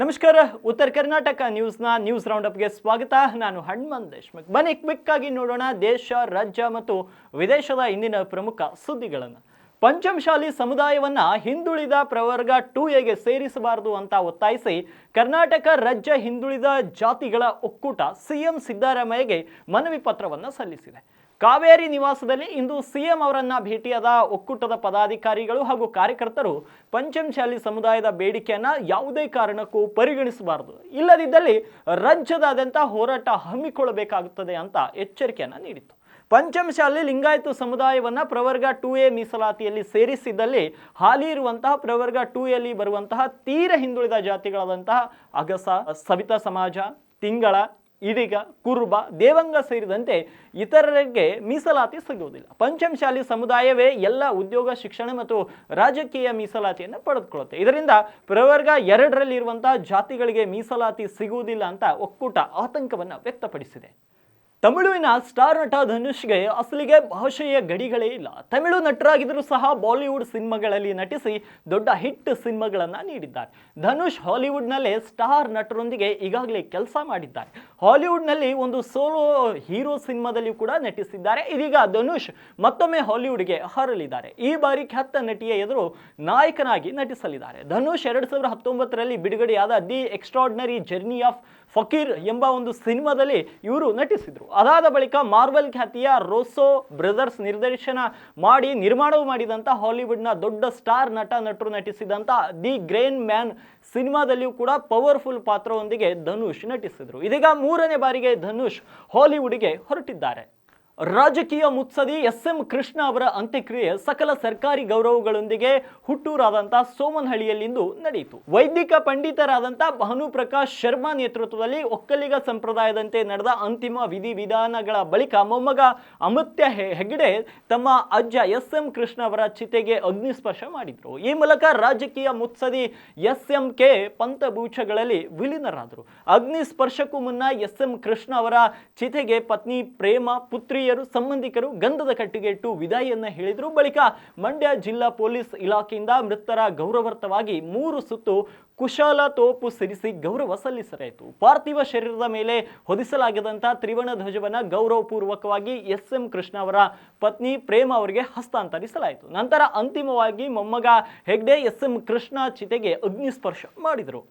ನಮಸ್ಕಾರ, ಉತ್ತರ ಕರ್ನಾಟಕ ನ್ಯೂಸ್ನ ನ್ಯೂಸ್ ರೌಂಡಪ್ಗೆ ಸ್ವಾಗತ. ನಾನು ಹಣ್ಮನ್ ದೇಶ್ಮುಖ್. ಬನ್ನಿ ಕ್ವಿಕ್ ಆಗಿ ನೋಡೋಣ ದೇಶ, ರಾಜ್ಯ ಮತ್ತು ವಿದೇಶದ ಇಂದಿನ ಪ್ರಮುಖ ಸುದ್ದಿಗಳನ್ನು. ಪಂಚಮಶಾಲಿ ಸಮುದಾಯವನ್ನ ಹಿಂದುಳಿದ ಪ್ರವರ್ಗ ಟೂ ಎಗೆ ಸೇರಿಸಬಾರದು ಅಂತ ಒತ್ತಾಯಿಸಿ ಕರ್ನಾಟಕ ರಾಜ್ಯ ಹಿಂದುಳಿದ ಜಾತಿಗಳ ಒಕ್ಕೂಟ ಸಿಎಂ ಸಿದ್ದರಾಮಯ್ಯಗೆ ಮನವಿ ಪತ್ರವನ್ನು ಸಲ್ಲಿಸಿದೆ. ಕಾವೇರಿ ನಿವಾಸದಲ್ಲಿ ಇಂದು ಸಿಎಂ ಅವರನ್ನ ಭೇಟಿಯಾದ ಒಕ್ಕೂಟದ ಪದಾಧಿಕಾರಿಗಳು ಹಾಗೂ ಕಾರ್ಯಕರ್ತರು ಪಂಚಮಶಾಲಿ ಸಮುದಾಯದ ಬೇಡಿಕೆಯನ್ನ ಯಾವುದೇ ಕಾರಣಕ್ಕೂ ಪರಿಗಣಿಸಬಾರದು. ಇಲ್ಲದಿದ್ದಲ್ಲಿ ರಾಜ್ಯದಾದ್ಯಂತ ಹೋರಾಟ ಹಮ್ಮಿಕೊಳ್ಳಬೇಕಾಗುತ್ತದೆ ಅಂತ ಎಚ್ಚರಿಕೆಯನ್ನ ನೀಡಿತು ಪಂಚಮಶಾಲಿ ಲಿಂಗಾಯತ ಸಮುದಾಯವನ್ನ ಪ್ರವರ್ಗ ಟೂ ಎ ಮೀಸಲಾತಿಯಲ್ಲಿ ಸೇರಿಸಿದ್ದಲ್ಲಿ ಹಾಲಿ ಇರುವಂತಹ ಪ್ರವರ್ಗ ಟೂ ಎಲ್ಲಿ ಬರುವಂತಹ ತೀರ ಹಿಂದುಳಿದ ಜಾತಿಗಳಾದಂತಹ ಅಗಸ, ಸವಿತಾ ಸಮಾಜ, ತಿಂಗಳ ಇಡಿಗ ಕುರುಬ ದೇವಂಗ ಸೇರಿದಂತೆ ಇತರರಿಗೆ ಮೀಸಲಾತಿ ಸಿಗುವುದಿಲ್ಲ. ಪಂಚಮಶಾಲಿ ಸಮುದಾಯವೇ ಎಲ್ಲ ಉದ್ಯೋಗ, ಶಿಕ್ಷಣ ಮತ್ತು ರಾಜಕೀಯ ಮೀಸಲಾತಿಯನ್ನು ಪಡೆದುಕೊಳ್ಳುತ್ತೆ. ಇದರಿಂದ ಪ್ರವರ್ಗ ಎರಡರಲ್ಲಿರುವಂತಹ ಜಾತಿಗಳಿಗೆ ಮೀಸಲಾತಿ ಸಿಗುವುದಿಲ್ಲ ಅಂತ ಒಕ್ಕೂಟ ಆತಂಕವನ್ನು ವ್ಯಕ್ತಪಡಿಸಿದೆ. ತಮಿಳುವಿನ ಸ್ಟಾರ್ ನಟ ಧನುಷ್ಗೆ ಅಸಲಿಗೆ ಭಾಷೆಯ ಗಡಿಗಳೇ ಇಲ್ಲ. ತಮಿಳು ನಟರಾಗಿದ್ದರೂ ಸಹ ಬಾಲಿವುಡ್ ಸಿನಿಮಾಗಳಲ್ಲಿ ನಟಿಸಿ ದೊಡ್ಡ ಹಿಟ್ ಸಿನಿಮಾಗಳನ್ನು ನೀಡಿದ್ದಾರೆ. ಧನುಷ್ ಹಾಲಿವುಡ್ನಲ್ಲೇ ಸ್ಟಾರ್ ನಟರೊಂದಿಗೆ ಈಗಾಗಲೇ ಕೆಲಸ ಮಾಡಿದ್ದಾರೆ. ಹಾಲಿವುಡ್ನಲ್ಲಿ ಒಂದು ಸೋಲೋ ಹೀರೋ ಸಿನಿಮಾದಲ್ಲಿ ಕೂಡ ನಟಿಸಿದ್ದಾರೆ. ಇದೀಗ ಧನುಷ್ ಮತ್ತೊಮ್ಮೆ ಹಾಲಿವುಡ್ಗೆ ಹರಲಿದ್ದಾರೆ. ಈ ಬಾರಿ ಖ್ಯಾತ ನಟಿಯ ಎದುರು ನಾಯಕನಾಗಿ ನಟಿಸಲಿದ್ದಾರೆ. ಧನುಷ್ ಎರಡು ಸಾವಿರದ ಹತ್ತೊಂಬತ್ತರಲ್ಲಿ ಬಿಡುಗಡೆಯಾದ the extraordinary journey of fakir ಎಂಬ ಒಂದು ಸಿನಿಮಾದಲ್ಲಿ ಇವರು ನಟಿಸಿದರು. ಅದಾದ ಬಳಿಕ ಮಾರ್ವೆಲ್ ಖ್ಯಾತಿಯ ರೋಸೋ ಬ್ರದರ್ಸ್ ನಿರ್ದೇಶನ ಮಾಡಿ ನಿರ್ಮಾಣವು ಮಾಡಿದಂಥ ಹಾಲಿವುಡ್ನ ದೊಡ್ಡ ಸ್ಟಾರ್ ನಟ ನಟರು ನಟಿಸಿದಂಥ ದಿ ಗ್ರೇನ್ ಮ್ಯಾನ್ ಸಿನಿಮಾದಲ್ಲಿಯೂ ಕೂಡ ಪವರ್ಫುಲ್ ಪಾತ್ರವೊಂದಿಗೆ ಧನುಷ್ ನಟಿಸಿದರು. ಇದೀಗ ಮೂರನೇ ಬಾರಿಗೆ ಧನುಷ್ ಹಾಲಿವುಡ್ಗೆ ಹೊರಟಿದ್ದಾರೆ. ರಾಜಕೀಯ ಮುತ್ಸದಿ ಎಸ್ ಎಂ ಕೃಷ್ಣ ಅವರ ಅಂತ್ಯಕ್ರಿಯೆ ಸಕಲ ಸರ್ಕಾರಿ ಗೌರವಗಳೊಂದಿಗೆ ಹುಟ್ಟೂರಾದಂಥ ಸೋಮನಹಳ್ಳಿಯಲ್ಲಿಂದು ನಡೆಯಿತು. ವೈದಿಕ ಪಂಡಿತರಾದಂಥ ಭಾನುಪ್ರಕಾಶ್ ಶರ್ಮಾ ನೇತೃತ್ವದಲ್ಲಿ ಒಕ್ಕಲಿಗ ಸಂಪ್ರದಾಯದಂತೆ ನಡೆದ ಅಂತಿಮ ವಿಧಿವಿಧಾನಗಳ ಬಳಿಕ ಮೊಮ್ಮಗ ಅಮೃತ್ಯ ಹೆಗ್ಡೆ ತಮ್ಮ ಅಜ್ಜ ಎಸ್ ಎಂ ಕೃಷ್ಣ ಅವರ ಚಿತೆಗೆ ಅಗ್ನಿಸ್ಪರ್ಶ ಮಾಡಿದ್ರು. ಈ ಮೂಲಕ ರಾಜಕೀಯ ಮುತ್ಸದಿ ಎಸ್ ಎಂ ಕೆ ಪಂಥಭೂಷಗಳಲ್ಲಿ ವಿಲೀನರಾದರು. ಅಗ್ನಿಸ್ಪರ್ಶಕ್ಕೂ ಮುನ್ನ ಎಸ್ ಎಂ ಕೃಷ್ಣ ಅವರ ಚಿತೆಗೆ ಪತ್ನಿ ಪ್ರೇಮ ಸಂಬಂಧಿಕರು ಗಂಧದ ಕಟ್ಟಿಗೆ ಇಟ್ಟು ವಿದಾಯಿಯನ್ನ ಹೇಳಿದ್ರು. ಬಳಿಕ ಮಂಡ್ಯ ಜಿಲ್ಲಾ ಪೊಲೀಸ್ ಇಲಾಖೆಯಿಂದ ಮೃತರ ಗೌರವಾರ್ಥವಾಗಿ ಮೂರು ಸುತ್ತು ಕುಶಾಲ ತೋಪು ಸಿರಿಸಿ ಗೌರವ ಸಲ್ಲಿಸಲಾಯಿತು. ಪಾರ್ಥಿವ ಶರೀರದ ಮೇಲೆ ಹೊದಿಸಲಾಗಿದಂತ ತ್ರಿವರ್ಣ ಧ್ವಜವನ್ನ ಗೌರವಪೂರ್ವಕವಾಗಿ ಎಸ್ ಎಂ ಕೃಷ್ಣ ಅವರ ಪತ್ನಿ ಪ್ರೇಮ ಅವರಿಗೆ ಹಸ್ತಾಂತರಿಸಲಾಯಿತು. ನಂತರ ಅಂತಿಮವಾಗಿ ಮೊಮ್ಮಗ ಹೆಗ್ಡೆ ಎಸ್ ಎಂ ಕೃಷ್ಣ ಚಿತೆಗೆ ಅಗ್ನಿಸ್ಪರ್ಶ ಮಾಡಿದರು.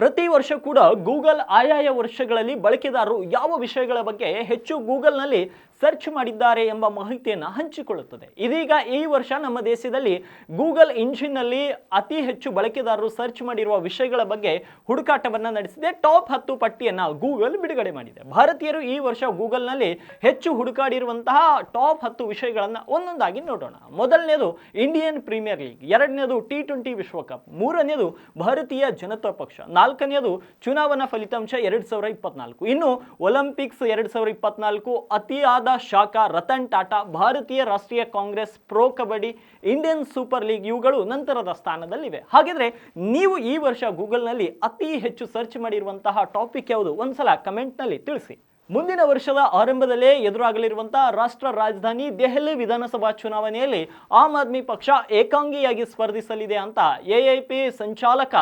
ಪ್ರತಿ ವರ್ಷ ಕೂಡ ಗೂಗಲ್ ಆಯಾಯ ವರ್ಷಗಳಲ್ಲಿ ಬಳಕೆದಾರರು ಯಾವ ವಿಷಯಗಳ ಬಗ್ಗೆ ಹೆಚ್ಚು ಗೂಗಲ್ನಲ್ಲಿ ಸರ್ಚ್ ಮಾಡಿದ್ದಾರೆ ಎಂಬ ಮಾಹಿತಿಯನ್ನು ಹಂಚಿಕೊಳ್ಳುತ್ತದೆ. ಇದೀಗ ಈ ವರ್ಷ ನಮ್ಮ ದೇಶದಲ್ಲಿ ಗೂಗಲ್ ಇಂಜಿನ್ನಲ್ಲಿ ಅತಿ ಹೆಚ್ಚು ಬಳಕೆದಾರರು ಸರ್ಚ್ ಮಾಡಿರುವ ವಿಷಯಗಳ ಬಗ್ಗೆ ಹುಡುಕಾಟವನ್ನು ನಡೆಸಿದೆ. ಟಾಪ್ ಹತ್ತು ಪಟ್ಟಿಯನ್ನು ಗೂಗಲ್ ಬಿಡುಗಡೆ ಮಾಡಿದೆ. ಭಾರತೀಯರು ಈ ವರ್ಷ ಗೂಗಲ್ನಲ್ಲಿ ಹೆಚ್ಚು ಹುಡುಕಾಡಿರುವಂತಹ ಟಾಪ್ ಹತ್ತು ವಿಷಯಗಳನ್ನು ಒಂದೊಂದಾಗಿ ನೋಡೋಣ. ಮೊದಲನೇದು ಇಂಡಿಯನ್ ಪ್ರೀಮಿಯರ್ ಲೀಗ್ ಎರಡನೇದು ಟಿ ಟ್ವೆಂಟಿ ವಿಶ್ವಕಪ್ ಮೂರನೇದು ಭಾರತೀಯ ಜನತಾ ಪಕ್ಷ, ನಾಲ್ಕನೇದು ಚುನಾವಣಾ ಫಲಿತಾಂಶ ಎರಡು ಸಾವಿರದ ಇಪ್ಪತ್ನಾಲ್ಕು. ಇನ್ನು ಒಲಿಂಪಿಕ್ಸ್ ಎರಡು ಸಾವಿರ ಇಪ್ಪತ್ನಾಲ್ಕು ಅತಿಯಾದ ಶಾಖ ರತನ್ ಟಾಟಾ, ಭಾರತೀಯ ರಾಷ್ಟ್ರೀಯ Congress, pro kabaddi, Indian super league ಇವುಗಳು ನಂತರದ ಸ್ಥಾನದಲ್ಲಿವೆ. ಹಾಗಿದ್ರೆ ನೀವು ಈ ವರ್ಷ ಗೂಗಲ್ನಲ್ಲಿ ಅತಿ ಹೆಚ್ಚು ಸರ್ಚ್ ಮಾಡಿರುವಂತಹ ಟಾಪಿಕ್ ಯಾವುದು? ಒಂದ್ಸಲ ಕಮೆಂಟ್ನಲ್ಲಿ ತಿಳಿಸಿ. ಮುಂದಿನ ವರ್ಷದ ಆರಂಭದಲ್ಲೇ ಎದುರಾಗಲಿರುವಂತಹ ರಾಷ್ಟ್ರ ರಾಜಧಾನಿ ದೆಹಲಿ ವಿಧಾನಸಭಾ ಚುನಾವಣೆಯಲ್ಲಿ ಆಮ್ ಆದ್ಮಿ ಪಕ್ಷ ಏಕಾಂಗಿಯಾಗಿ ಸ್ಪರ್ಧಿಸಲಿದೆ ಅಂತ ಎಐಪಿ ಸಂಚಾಲಕ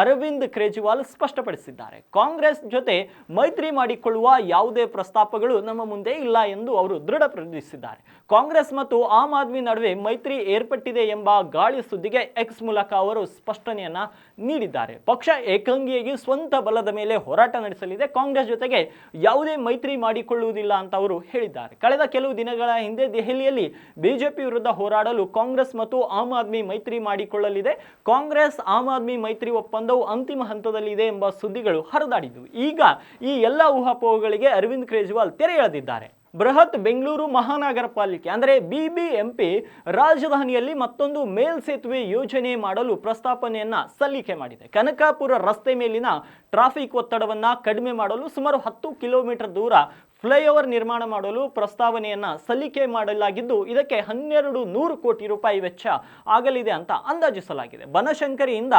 ಅರವಿಂದ್ ಕೇಜ್ರಿವಾಲ್ ಸ್ಪಷ್ಟಪಡಿಸಿದ್ದಾರೆ. ಕಾಂಗ್ರೆಸ್ ಜೊತೆ ಮೈತ್ರಿ ಮಾಡಿಕೊಳ್ಳುವ ಯಾವುದೇ ಪ್ರಸ್ತಾಪಗಳು ನಮ್ಮ ಮುಂದೆ ಇಲ್ಲ ಎಂದು ಅವರು ದೃಢಪಡಿಸಿದ್ದಾರೆ ಕಾಂಗ್ರೆಸ್ ಮತ್ತು ಆಮ್ ಆದ್ಮಿ ನಡುವೆ ಮೈತ್ರಿ ಏರ್ಪಟ್ಟಿದೆ ಎಂಬ ಗಾಳಿ ಸುದ್ದಿಗೆ ಎಕ್ಸ್ ಮೂಲಕ ಅವರು ಸ್ಪಷ್ಟನೆಯನ್ನ ನೀಡಿದ್ದಾರೆ. ಪಕ್ಷ ಏಕಾಂಗಿಯಾಗಿ ಸ್ವಂತ ಬಲದ ಮೇಲೆ ಹೋರಾಟ ನಡೆಸಲಿದೆ. ಕಾಂಗ್ರೆಸ್ ಜೊತೆಗೆ ಯಾವುದೇ ಮೈತ್ರಿ ಮಾಡಿಕೊಳ್ಳುವುದಿಲ್ಲ ಅಂತ ಅವರು ಹೇಳಿದ್ದಾರೆ. ಕಳೆದ ಕೆಲವು ದಿನಗಳ ಹಿಂದೆ ದೆಹಲಿಯಲ್ಲಿ ಬಿಜೆಪಿ ವಿರುದ್ಧ ಹೋರಾಡಲು ಕಾಂಗ್ರೆಸ್ ಮತ್ತು ಆಮ್ ಆದ್ಮಿ ಮೈತ್ರಿ ಮಾಡಿಕೊಳ್ಳಲಿದೆ. ಕಾಂಗ್ರೆಸ್, ಆಮ್ ಆದ್ಮಿ ಮೈತ್ರಿ ಒಪ್ಪಂದವು ಅಂತಿಮ ಹಂತದಲ್ಲಿದೆ ಎಂಬ ಸುದ್ದಿಗಳು ಹರಿದಾಡಿದ್ವು. ಈಗ ಈ ಎಲ್ಲ ಊಹಾಪೋಹಗಳಿಗೆ ಅರವಿಂದ್ ಕೇಜ್ರಿವಾಲ್ ತೆರೆ ಎಳೆದಿದ್ದಾರೆ. ಬೃಹತ್ ಬೆಂಗಳೂರು ಮಹಾನಗರ ಪಾಲಿಕೆ, ಅಂದರೆ ಬಿಬಿಎಂಪಿ ರಾಜಧಾನಿಯಲ್ಲಿ ಮತ್ತೊಂದು ಮೇಲ್ಸೇತುವೆ ಯೋಜನೆ ಮಾಡಲು ಪ್ರಸ್ತಾಪನೆಯನ್ನ ಸಲ್ಲಿಕೆ ಮಾಡಿದೆ. ಕನಕಾಪುರ ರಸ್ತೆ ಮೇಲಿನ ಟ್ರಾಫಿಕ್ ಒತ್ತಡವನ್ನು ಕಡಿಮೆ ಮಾಡಲು ಸುಮಾರು ಹತ್ತು ಕಿಲೋಮೀಟರ್ ದೂರ ಫ್ಲೈಓವರ್ ನಿರ್ಮಾಣ ಮಾಡಲು ಪ್ರಸ್ತಾವನೆಯನ್ನು ಸಲ್ಲಿಕೆ ಮಾಡಲಾಗಿದ್ದು, ಇದಕ್ಕೆ ಹನ್ನೆರಡು ನೂರು ಕೋಟಿ ರೂಪಾಯಿ ವೆಚ್ಚ ಆಗಲಿದೆ ಅಂತ ಅಂದಾಜಿಸಲಾಗಿದೆ. ಬನಶಂಕರಿಯಿಂದ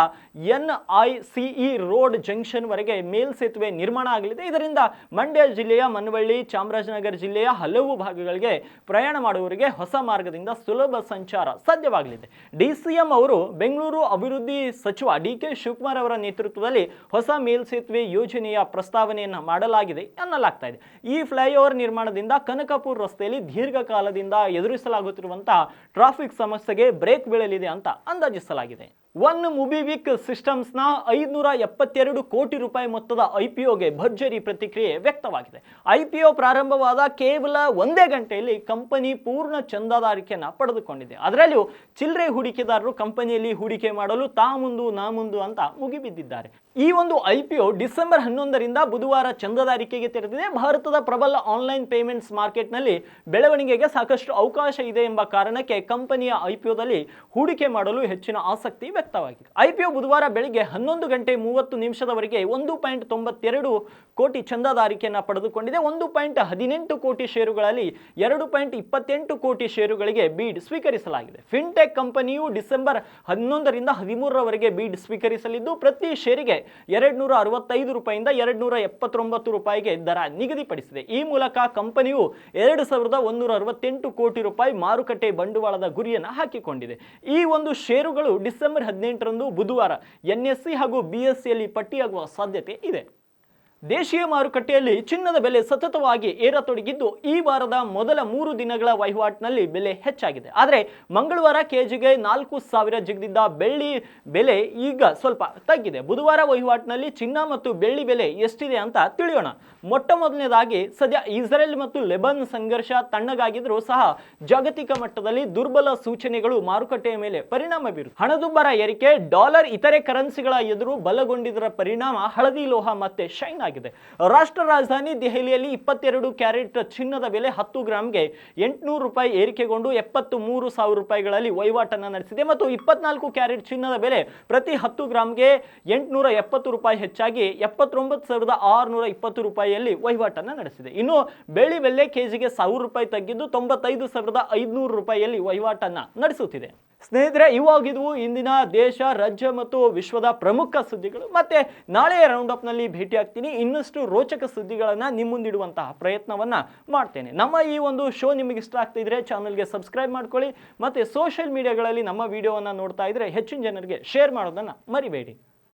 N I C E road junction ವರೆಗೆ ಮೇಲ್ಸೇತುವೆ ನಿರ್ಮಾಣ ಆಗಲಿದೆ. ಇದರಿಂದ ಮಂಡ್ಯ ಜಿಲ್ಲೆಯ ಮನವಳ್ಳಿ, ಚಾಮರಾಜನಗರ ಜಿಲ್ಲೆಯ ಹಲವು ಭಾಗಗಳಿಗೆ ಪ್ರಯಾಣ ಮಾಡುವವರಿಗೆ ಹೊಸ ಮಾರ್ಗದಿಂದ ಸುಲಭ ಸಂಚಾರ ಸಾಧ್ಯವಾಗಲಿದೆ. ಡಿಸಿಎಂ ಅವರು ಬೆಂಗಳೂರು ಅಭಿವೃದ್ಧಿ ಸಚಿವ ಡಿ ಕೆ ಶಿವಕುಮಾರ್ ಅವರ ನೇತೃತ್ವದಲ್ಲಿ ಹೊಸ ಮೇಲ್ಸೇತುವೆ ಯೋಜನೆಯ ಪ್ರಸ್ತಾವನೆಯನ್ನು ಮಾಡಲಾಗಿದೆ ಎನ್ನಲಾಗ್ತಾ ಇದೆ. ಈ ಫ್ಲೈಓವರ್ ನಿರ್ಮಾಣದಿಂದ ಕನಕಪುರ ರಸ್ತೆಯಲ್ಲಿ ದೀರ್ಘಕಾಲದಿಂದ ಎದುರಿಸಲಾಗುತ್ತಿರುವಂತಹ ಟ್ರಾಫಿಕ್ ಸಮಸ್ಯೆಗೆ ಬ್ರೇಕ್ ಬೀಳಲಿದೆ ಅಂತ ಅಂದಾಜಿಸಲಾಗಿದೆ. ಒನ್ ಮುಬಿವಿಕ್ ಸಿಸ್ಟಮ್ಸ್ನ ಐದುನೂರ ಎಪ್ಪತ್ತೆರಡು ಕೋಟಿ ರೂಪಾಯಿ ಮೊತ್ತದ ಐ ಪಿ ಒಗೆ ಭರ್ಜರಿ ಪ್ರತಿಕ್ರಿಯೆ ವ್ಯಕ್ತವಾಗಿದೆ. ಐ ಪಿ ಒ ಪ್ರಾರಂಭವಾದ ಕೇವಲ ಒಂದೇ ಗಂಟೆಯಲ್ಲಿ ಕಂಪನಿ ಪೂರ್ಣ ಚಂದಾದಾರಿಕೆಯನ್ನು ಪಡೆದುಕೊಂಡಿದೆ. ಅದರಲ್ಲೂ ಚಿಲ್ಲರೆ ಹೂಡಿಕೆದಾರರು ಕಂಪನಿಯಲ್ಲಿ ಹೂಡಿಕೆ ಮಾಡಲು ತಾ ಮುಂದು ನಾ ಮುಂದು ಅಂತ ಮುಗಿಬಿದ್ದಿದ್ದಾರೆ. ಈ ಒಂದು ಐ ಪಿ ಒ ಡಿಸೆಂಬರ್ ಹನ್ನೊಂದರಿಂದ ಬುಧವಾರ ಚಂದಾದಾರಿಕೆಗೆ ತೆರೆದಿದೆ. ಭಾರತದ ಪ್ರಬಲ ಆನ್ಲೈನ್ ಪೇಮೆಂಟ್ಸ್ ಮಾರ್ಕೆಟ್ನಲ್ಲಿ ಬೆಳವಣಿಗೆಗೆ ಸಾಕಷ್ಟು ಅವಕಾಶ ಇದೆ ಎಂಬ ಕಾರಣಕ್ಕೆ ಕಂಪನಿಯ ಐ ಪಿ ಒದಲ್ಲಿ ಹೂಡಿಕೆ ಮಾಡಲು ಹೆಚ್ಚಿನ ಆಸಕ್ತಿ ವ್ಯಕ್ತವಾಗಿದೆ ಐ ಪಿ ಒ ಬುಧವಾರ ಬೆಳಿಗ್ಗೆ ಹನ್ನೊಂದು ಗಂಟೆ ಮೂವತ್ತು ನಿಮಿಷದವರೆಗೆ ಒಂದು ಪಾಯಿಂಟ್ ತೊಂಬತ್ತೆರಡು ಕೋಟಿ ಚಂದಾದಾರಿಕೆಯನ್ನು ಪಡೆದುಕೊಂಡಿದೆ. ಒಂದು ಪಾಯಿಂಟ್ ಹದಿನೆಂಟು ಕೋಟಿ ಷೇರುಗಳಲ್ಲಿ ಎರಡು ಪಾಯಿಂಟ್ ಇಪ್ಪತ್ತೆಂಟು ಕೋಟಿ ಷೇರುಗಳಿಗೆ ಬೀಡ್ ಸ್ವೀಕರಿಸಲಾಗಿದೆ. ಫಿನ್ಟೆಕ್ ಕಂಪನಿಯು ಡಿಸೆಂಬರ್ ಹನ್ನೊಂದರಿಂದ ಹದಿಮೂರರವರೆಗೆ ಬೀಡ್ ಸ್ವೀಕರಿಸಲಿದ್ದು, ಪ್ರತಿ ಷೇರಿಗೆ ಎರಡು ನೂರ ಅರವತ್ತೈದು ರೂಪಾಯಿಂದ ಎರಡು ನೂರ ಎಪ್ಪತ್ತೊಂಬತ್ತು ರೂಪಾಯಿಗೆ ದರ ನಿಗದಿಪಡಿಸಿದೆ. ಈ ಮೂಲಕ ಕಂಪನಿಯು ಎರಡು ಸಾವಿರದ ಒಂದೂರ ಅರವತ್ತೆಂಟು ಕೋಟಿ ರೂಪಾಯಿ ಮಾರುಕಟ್ಟೆ ಬಂಡವಾಳದ ಗುರಿಯನ್ನು ಹಾಕಿಕೊಂಡಿದೆ. ಈ ಒಂದು ಷೇರುಗಳು ಡಿಸೆಂಬರ್ ಹದಿನೆಂಟರಂದು ಬುಧವಾರ ಎನ್ಎಸ್ಸಿ ಹಾಗೂ ಬಿಎಸ್ಸಿಯಲ್ಲಿ ಪಟ್ಟಿಯಾಗುವ ಸಾಧ್ಯತೆ ಇದೆ. ದೇಶೀಯ ಮಾರುಕಟ್ಟೆಯಲ್ಲಿ ಚಿನ್ನದ ಬೆಲೆ ಸತತವಾಗಿ ಏರತೊಡಗಿದ್ದು ಈ ವಾರದ ಮೊದಲ ಮೂರು ದಿನಗಳ ವಹಿವಾಟಿನಲ್ಲಿ ಬೆಲೆ ಹೆಚ್ಚಾಗಿದೆ. ಆದರೆ ಮಂಗಳವಾರ ಕೆಜಿಗೆ ನಾಲ್ಕು ಸಾವಿರ ಜಿಗಿದಿದ್ದ ಬೆಳ್ಳಿ ಬೆಲೆ ಈಗ ಸ್ವಲ್ಪ ತಗ್ಗಿದೆ. ಬುಧವಾರ ವಹಿವಾಟಿನಲ್ಲಿ ಚಿನ್ನ ಮತ್ತು ಬೆಳ್ಳಿ ಬೆಲೆ ಎಷ್ಟಿದೆ ಅಂತ ತಿಳಿಯೋಣ. ಮೊಟ್ಟ ಮೊದಲನೇದಾಗಿ ಸದ್ಯ ಇಸ್ರೇಲ್ ಮತ್ತು ಲೆಬನ್ ಸಂಘರ್ಷ ತಣ್ಣಗಾಗಿದ್ರೂ ಸಹ ಜಾಗತಿಕ ಮಟ್ಟದಲ್ಲಿ ದುರ್ಬಲ ಸೂಚನೆಗಳು ಮಾರುಕಟ್ಟೆಯ ಮೇಲೆ ಪರಿಣಾಮ ಬೀರು. ಹಣದುಬ್ಬರ ಏರಿಕೆ, ಡಾಲರ್ ಇತರೆ ಕರೆನ್ಸಿಗಳ ಎದುರು ಬಲಗೊಂಡಿದ್ದರ ಪರಿಣಾಮ ಹಳದಿ ಲೋಹ ಮತ್ತೆ ಶೈನ್ ಆಗಿದೆ. ರಾಷ್ಟ್ರ ರಾಜಧಾನಿ ದೆಹಲಿಯಲ್ಲಿ ಇಪ್ಪತ್ತೆರಡು ಕ್ಯಾರೆಟ್ ಚಿನ್ನದ ಬೆಲೆ ಹತ್ತು ಗ್ರಾಮ್ಗೆ ಎಂಟುನೂರು ರೂಪಾಯಿ ಏರಿಕೆಗೊಂಡು ಎಪ್ಪತ್ತು ಮೂರು ಸಾವಿರ ರೂಪಾಯಿಗಳಲ್ಲಿ ವಹಿವಾಟನ್ನು ನಡೆಸಿದೆ ಮತ್ತು ಇಪ್ಪತ್ನಾಲ್ಕು ಕ್ಯಾರೆಟ್ ಚಿನ್ನದ ಬೆಲೆ ಪ್ರತಿ ಹತ್ತು ಗ್ರಾಮ್ಗೆ ಎಂಟುನೂರ ಎಪ್ಪತ್ತು ರೂಪಾಯಿ ಹೆಚ್ಚಾಗಿ ಎಪ್ಪತ್ತೊಂಬತ್ತು ಸಾವಿರದ ಆರುನೂರ ಇಪ್ಪತ್ತು ರೂಪಾಯಿಯಲ್ಲಿ ವಹಿವಾಟನ್ನು ನಡೆಸಿದೆ. ಇನ್ನು ಬೆಳ್ಳಿ ಬೆಲೆ ಕೆಜಿಗೆ ಸಾವಿರ ರೂಪಾಯಿ ತಗ್ಗಿದ್ದು ತೊಂಬತ್ತೈದು ಸಾವಿರದ ಐದುನೂರು ರೂಪಾಯಿಯಲ್ಲಿ ವಹಿವಾಟನ್ನು ನಡೆಸುತ್ತಿದೆ. ಸ್ನೇಹಿತರೆ ಇವಾಗಿದ್ವು ಇಂದಿನ ದೇಶ, ರಾಜ್ಯ ಮತ್ತು ವಿಶ್ವದ ಪ್ರಮುಖ ಸುದ್ದಿಗಳು. ಮತ್ತೆ ನಾಳೆ ರೌಂಡ್ ಅಪ್ನಲ್ಲಿ ಭೇಟಿ ಆಗ್ತೀನಿ ಇನ್ನಷ್ಟು ರೋಚಕ ಸುದ್ದಿಗಳನ್ನು ನಿಮ್ಮ ಮುಂದಿಡುವಂತಹ ಪ್ರಯತ್ನವನ್ನ ಮಾಡ್ತೇನೆ. ನಮ್ಮ ಈ ಒಂದು ಶೋ ನಿಮಗೆ ಇಷ್ಟ ಆಗ್ತಿದ್ರೆ ಚಾನಲ್ಗೆ ಸಬ್ಸ್ಕ್ರೈಬ್ ಮಾಡ್ಕೊಳ್ಳಿ. ಮತ್ತೆ ಸೋಷಿಯಲ್ ಮೀಡಿಯಾಗಳಲ್ಲಿ ನಮ್ಮ ವಿಡಿಯೋವನ್ನು ನೋಡ್ತಾ ಇದ್ರೆ ಹೆಚ್ಚಿನ ಜನರಿಗೆ ಶೇರ್ ಮಾಡೋದನ್ನು ಮರಿಬೇಡಿ.